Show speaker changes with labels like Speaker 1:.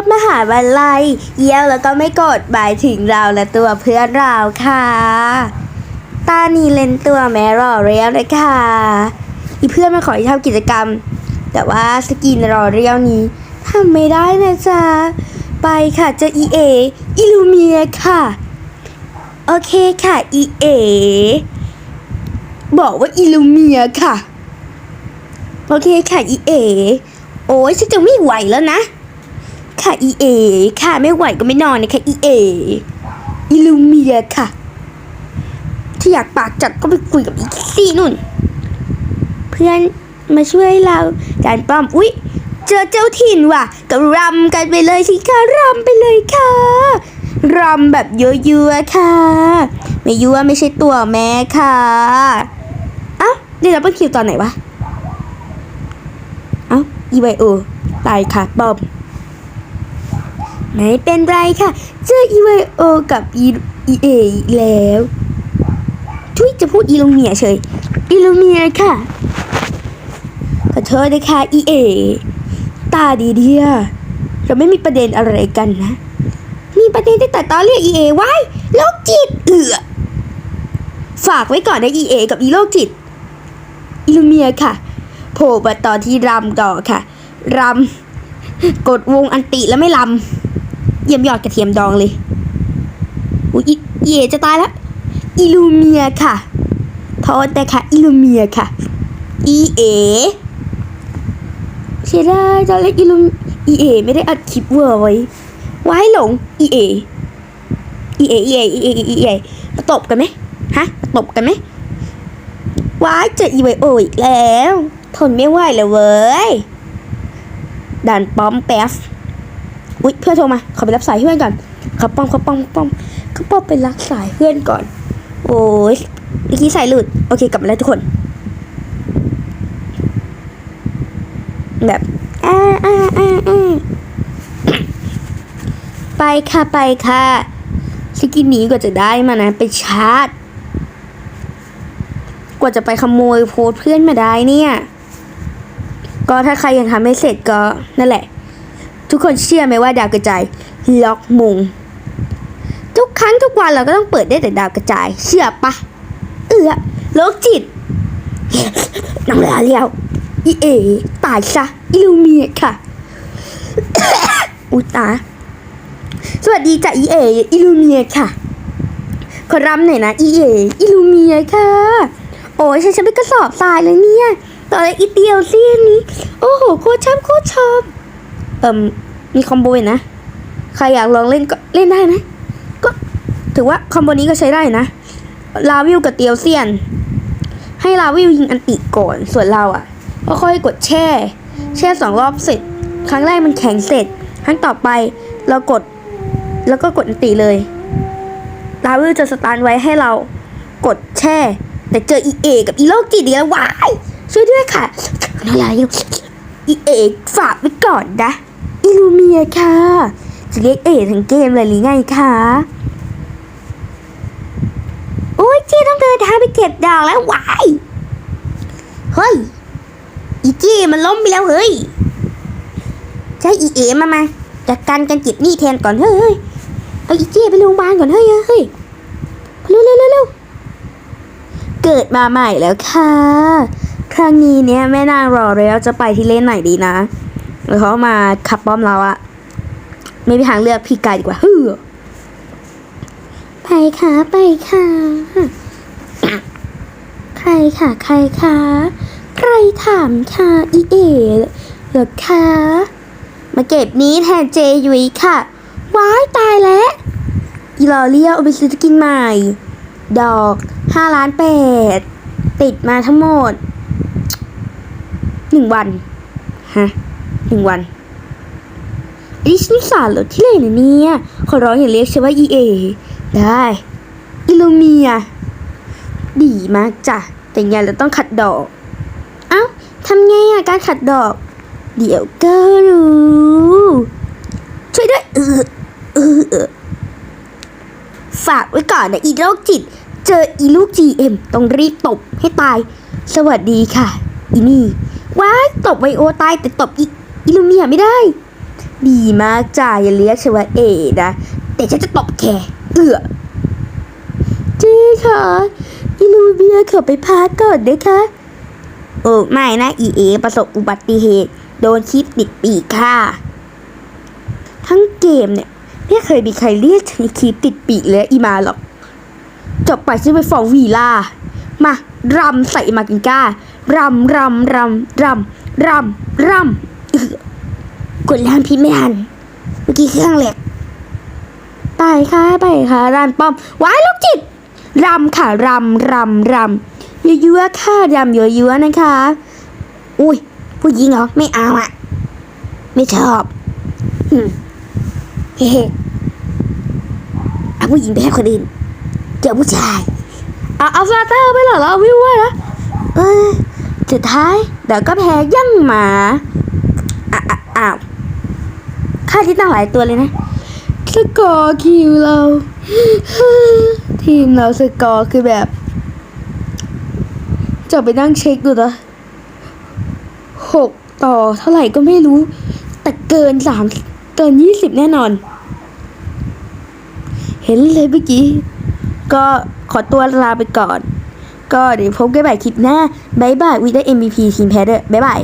Speaker 1: บมหาวิทยาลัยเยี่ยวแล้วก็ไม่กดหมายถึงเราและตัวเพื่อนเราค่ะ ตานีเล่นตัวแม่รอเรียวเลยค่ะ อีเพื่อนมาขอให้ทำกิจกรรม แต่ว่าสกินรอเรียวนี้ทำไม่ได้นะจ๊ะ ไปค่ะเจะอีเออิลูเมียค่ะ โอเคค่ะอีเอบอกว่าอิลูเมียค่ะ โอเคค่ะอีเอโอ้ยฉันจะไม่ไหวแล้วนะ ค่ะอีเอค่ะไม่ไหวก็ไม่นอนนะคะอีเออิลูเมียค่ะถ้าอยากปากจัดก็ไปคุยกับอีซี่นุ่น เพื่อนมาช่วยเราการป้อมอุ๊ยเจอเจ้าถิ่นว่ะก็รำกันไปเลยสิคะรำไปเลยค่ะรำแบบเยอะๆค่ะ ไม่ยั่วไม่ใช่ตัวแม่ค่ะเอ้าได้รับเบิลคิวตอนไหนวะเอ้าอีไวโอตายค่ะบอม ไม่เป็นไรค่ะ เจออีไวโอกับอีเอแล้วทุยจะพูดอีลูเมียเฉยอีลูเมียค่ะขอโทษนะคะอีเอตาดีเดียเราไม่มีประเด็นอะไรกันนะ มีประเด็นตั้งแต่ตอนเรียกอีเอไว้โรคจิตเอือฝากไว้ก่อนนะอีเอกับอีโรคจิตอิลูเมียค่ะโผล่มาตอนที่รำต่อค่ะรำกดวงอันติแล้วไม่รำ เยี่ยมยอดกระเทียมดองเลยอุ๊ยอีอีเอจะตายแล้วอิลูเมียค่ะโทษแต่ค่ะอิลูเมียค่ะอีเอเสียดายตอนแรกอิลูอีเอไม่ได้อัดคลิปเวอร์ไว้ไว้หลงอีเออีเออีเออีเออีเอมาตบกันไหมฮะมาตบกันไหมว้ายเจออีไวโออีกแล้ว ทนไม่ไหวเลยเว้ยด่านป้อมแป๊บ อุ๊ยเพื่อนโทรมาขอไปรับสายเพื่อนก่อนเขาป้อมเขาป้อมป้อมเขาป้อมไปรับสายเพื่อนก่อน โอ้ยเมื่อกี้สายหลุดโอเคกลับมาแล้วทุกคน แบบอ่าอ่าอ่าอ่าไปค่ะไปค่ะสกินนี้กว่าจะได้มานะไปชาร์จ กว่าจะไปขโมยโพสเพื่อนมาได้เนี่ย ก็ถ้าใครยังทำไม่เสร็จก็นั่นแหละ ทุกคนเชื่อไหมว่าดาวกระจายล็อกมงทุกครั้งทุกวันเราก็ต้องเปิดได้แต่ดาวกระจาย เชื่อปะเอือโรคจิตน้ำลาเลี้ยวอีเอตายซะอิลูเมียค่ะอุตาสวัสดีจ้ะอีเออิลูเมียค่ะขอรำหน่อยนะอีเออิลูเมียค่ะ โอ้ยฉันจะไปกระสอบทรายเลยเนี่ยต่อนแรอีเตียวเซียนนี้ โอ้โห โคตรชอบโคตรชอบ เอ่มมีคอมโบนะ ใครอยากลองเล่นก็เล่นได้นะ ก็ถือว่าคอมโบนี้ก็ใช้ได้นะ ลาวิวกับเตียวเซียน ให้ลาวิวยิงอันติก่อน ส่วนเราอะ ก็ค่อยกดแช่ แช่สองรอบเสร็จ ครั้งแรกมันแข็งเสร็จ ครั้งต่อไปเรากด แล้วก็กดอันติเลย ลาวิวจะสตาร์ทไว้ให้เรากดแช่ แต่เจออีเอกับอีโลกจิตเดียววายช่วยด้วยค่ะอะไรอีเอกฝากไว้ก่อนนะ อิลูเมียค่ะ จะเรียกเอทั้งเกมเลยหรือไงคะโอ้ยเจ๊ต้องเดินทางไปเก็บดอกแล้ววายเฮ้ย อีเจมันล้มไปแล้วเฮ้ย ใช้อีเอมามาจัดการกันจิตนี่แทนก่อนเฮ้ยเฮ้ยเอาอีเจไปโรงพยาบาลก่อนเฮ้ยเฮ้ยเร็วเร็วเร็วเกิดมาใหม่แล้วค่ะ ครั้งนี้เนี่ยแม่นางรอแล้วจะไปที่เล่นไหนดีนะ แล้วเขามาขับป้อมเราอะไม่มีทางเลือกพี่กายดีกว่าเฮ้อไปค่ะไปค่ะใครค่ะใครค่ะใครถามค่ะอีเอเหรอคะมาเก็บนี้แทนเจยุยค่ะ ว้ายตายแล้วอีลอเลียเอาไปซื้อกินใหม่ ดอกห้าล้านแปดติดมาทั้งหมดหนึ่งวัน ฮะ หนึ่งวันดิฉันสาเหรอที่เลยนะเนี่ยขอร้องอย่าเรียกฉันว่า EA ได้อิลูเมีย ดีมากจ้ะ แต่งไงเราต้องขัดดอก เอ้าทำไงอะการขัดดอก เดี๋ยวก็รู้ ช่วยด้วยเออเออเออฝากไว้ก่อนนะอีโรคจิต เจออีลูก GM ต้องรีบตบให้ตาย สวัสดีค่ะ อีนี่ว้ายตบไวโอตายแต่ตบอี อีลูเมียไม่ได้ ดีมากจ้าอย่าเรียกฉันว่าเอนะ แต่ฉันจะตบแกเอือเจ๊ค่ะอิลูเบียขอไปพักก่อนนะคะโอ้ไม่นะอีเอประสบอุบัติเหตุ โดนคลิปติดปีกค่ะ ทั้งเกมเนี่ยไม่เคยมีใครเรียกฉันคลิปติดปีกเลยอีมาหรอกจบไปฉันไปฟ้องวีล่ามารำใส่มากินก้ารำรำรำรำรำรำ อื้อกดแรงพิมพ์ไม่ทัน เมื่อกี้เครื่องเหล็กไปค่ะไปค่ะร้านป้อมว้ายลูกจิตรำค่ะรำรำรำยั่วๆค่ะรำยั่วๆนะคะ อุ้ยผู้หญิงเหรอไม่เอาอะ ไม่ชอบหึเฮ้เอาผู้หญิงไปให้คนอื่นเจอผู้ชายเอาเอาฟลาเตอร์ไปเหรอเราไม่ว่านะเออสุดท้ายเดี๋ยวก็แพ้ยั่งหมา อ้าว ค่าที่ตั้งหลายตัวเลยนะ สกอร์คิวเรา ทีมเราสกอร์คือแบบจะไปนั่งเช็คดูนะหกต่อเท่าไหร่ก็ไม่รู้ แต่เกินสามเกินยี่สิบแน่นอน เห็นเลยเมื่อกี้ ก็ขอตัวลาไปก่อน ก็เดี๋ยวพบกันใหม่คลิปหน้าบายบายวีด้ MVP ทีมแพ้ด้วยบายบาย